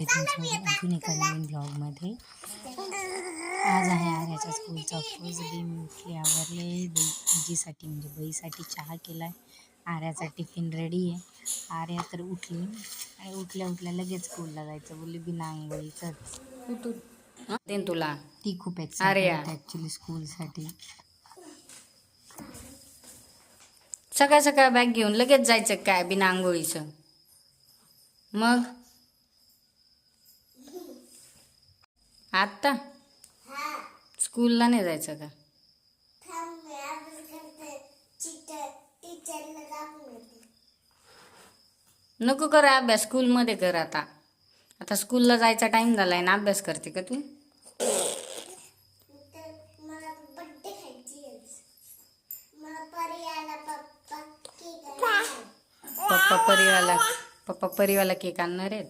अजून एका नवीन ब्लॉगमध्ये आज आहे आर्याच्या स्कूलचा फर्स्ट डे मी उठले आवरले. बईजीसाठी म्हणजे बईसाठी चहा केला आहे आर्याचा टिफिन रेडी आहे. आर्या तर उठली. आणि उठल्या उठल्या लगेच स्कूलला जायचं. बोलली बिना आंघोळीचंच देन तुला. ती खूप आर्या. ॲक्च्युली स्कूलसाठी सकाळ सकाळ बॅग घेऊन लगेच जायचं काय? बिना आंघोळीचं. मग? आत्ता? स्कूलला नाही जायचं का? नको कर अभ्यास स्कूलमध्ये कर आता. आता स्कूलला जायचा टाइम झालाय ना अभ्यास करते का तू? पप्पा परीवाला पप्पा परीवाला केक आणणार आहेत?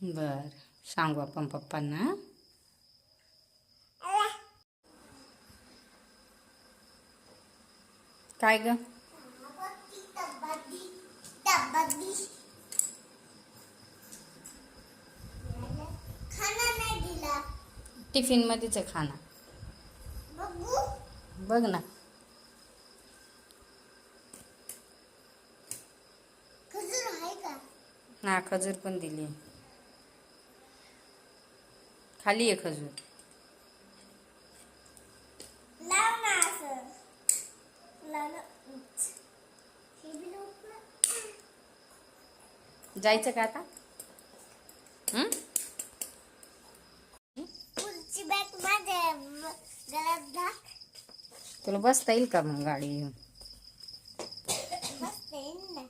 बरं. सांगू आपण पप्पांना. काय ग? टिफिन मध्येच आहे खाना बघू ना. हा खजूर पण दिली खाली आहे खजूर? जायचं का आता? तुला बसता येईल का मग गाडी घेऊन बसते येईन ना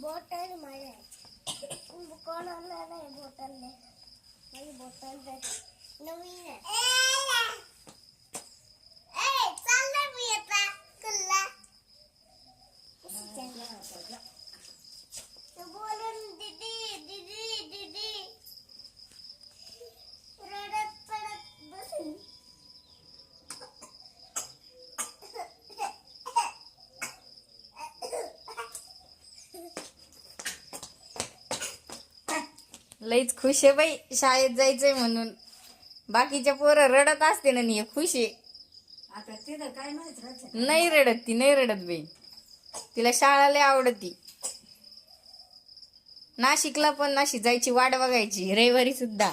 बॉटल माझ्या कोण आणणार आहे बॉटल माझी बॉटल नवीन आहे लईच खुश आहे बाई शाळेत जायचंय म्हणून. बाकीच्या पोरं रडत असते ना नाही खुश आहे. नाही रडत ती नाही रडत बाई. तिला शाळा लय आवडती. नाशिकला पण नाशिक जायची वाट बघायची रविवारी सुद्धा.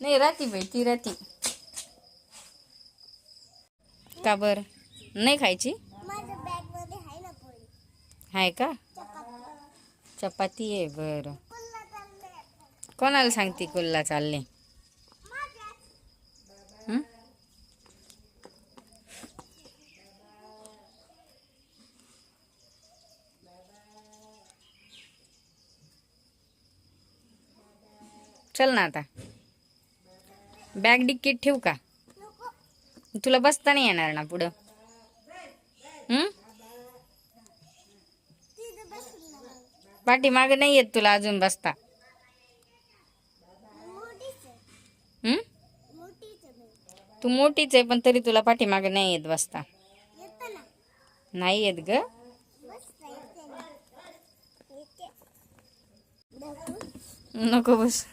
नाही राहती बाई ती राहती. का बर? नाही खायची? माझ्या बॅगमध्ये आहे ना पोळी. आहे का? चपाती आहे बरं। कोणाला सांगते कुल्ला चालले चल ना आता। बॅग डिक्कीत ठेवू का? तुला बसता नाही ना पुढं? हं? पाठीमागं नाही येत तुला अजून बसता. तू मोठीच आहे पण तरी तुला पाठीमागं नाही येत बसता. नाही येत ग? नको बस.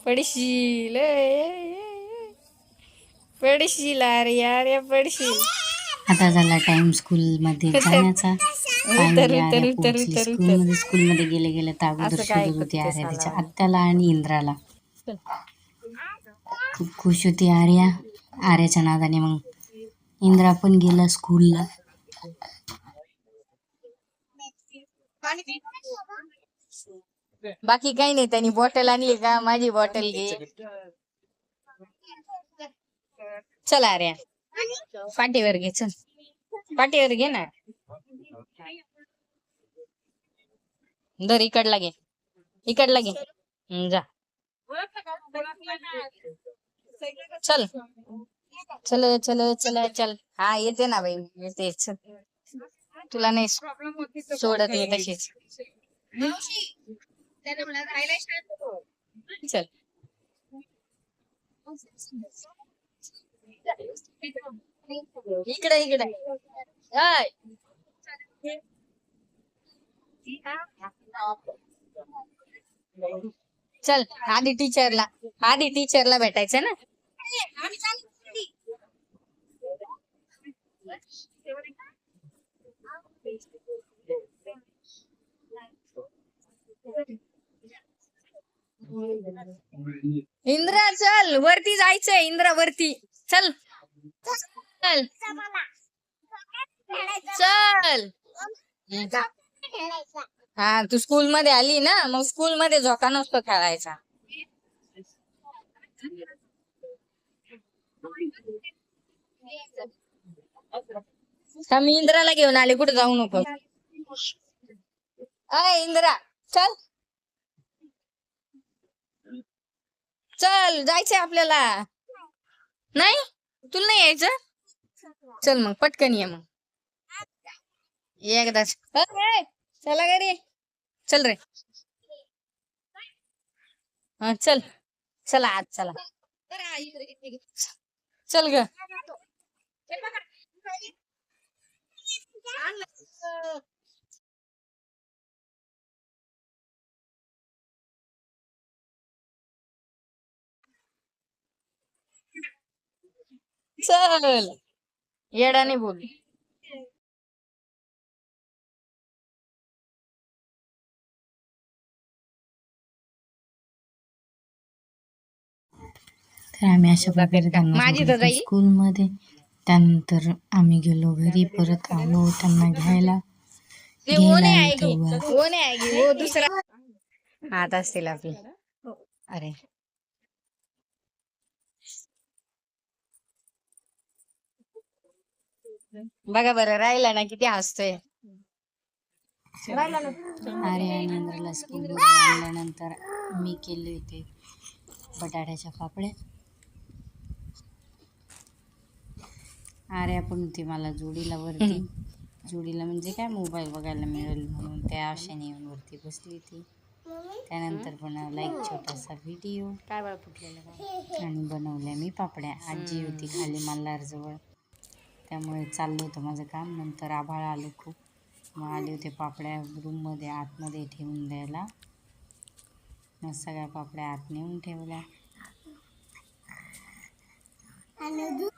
पडशील. पडशील अरे अरे पडशील. आता झाला टाइम स्कूलमध्ये जाण्याचा. आर्या. स्कूलमध्ये स्कूलमध्ये गेले गेले. अगोदर शोधत होती आर्या तिच्या? आत्याला आणि इंद्राला. खूप खुश होती आर्या. आर्याच्या नादाने मग इंद्रा पण गेला स्कूलला. बाकी काही नाही त्यांनी बॉटल आणली का? माझी बॉटल घे. चल अरे पाठीवर घे चल. पाठीवर घे ना. दर इकडला घे. इकडला घे. जा. चल. चल चल चल चल. हा येते ना बाई येते चल. तुला नाही सोडत मी तशीच. चल. इकडे इकडे. चल आधी टीचरला आधी टीचरला भेटायचं ना? इंद्रा चल वरती जायचंय इंद्रा वरती. चल. चल. चल. हा तू स्कूल मध्ये आली ना मग स्कूल मध्ये झोका नसतो खेळायचा. का मी इंद्राला घेऊन आले कुठे जाऊ नको. अय इंद्रा चल. चल जायचंय आपल्याला. नाही? तुला नाही यायचं? चल मग पटकन ये मग. एकदाच. चला घरी चल रे. हा चल. चला आज चला. चल ग. चल. येडाने बोल तर आम्ही अशा प्रकारे त्यांना. स्कूलमध्ये. त्यानंतर आम्ही गेलो घरी परत आलो त्यांना घ्यायला. ते वो नाही घ्यायला आहे गे तेव्हा वो नाही आहे गे वो दुसरा. हात असतील आपले. अरे. बघा बरं राहिला ना किती हसतोय. राहिला ना. आर्य आणि इंद्रला स्कूलवरून आणल्यानंतर मी केले होते बटाट्याच्या पापड्या. आर्या पण होती मला जोडीला वरती. जोडीला म्हणजे काय? मोबाईल बघायला मिळेल म्हणून त्या आशेने येऊन वरती बसली ती त्यानंतर बनवला एक छोटासा व्हिडिओ काय बरं फुटलेलं आणि बनवल्या मी पापड्या. आजी होती खाली मल्हारजवळ त्यामुळे चाललं होतं माझं काम. नंतर आभाळ आलं खूप. मग आले होते पापड्या रूममध्ये आतमध्ये ठेवून द्यायला. मग सगळ्या पापड्या आत नेऊन ठेवल्या.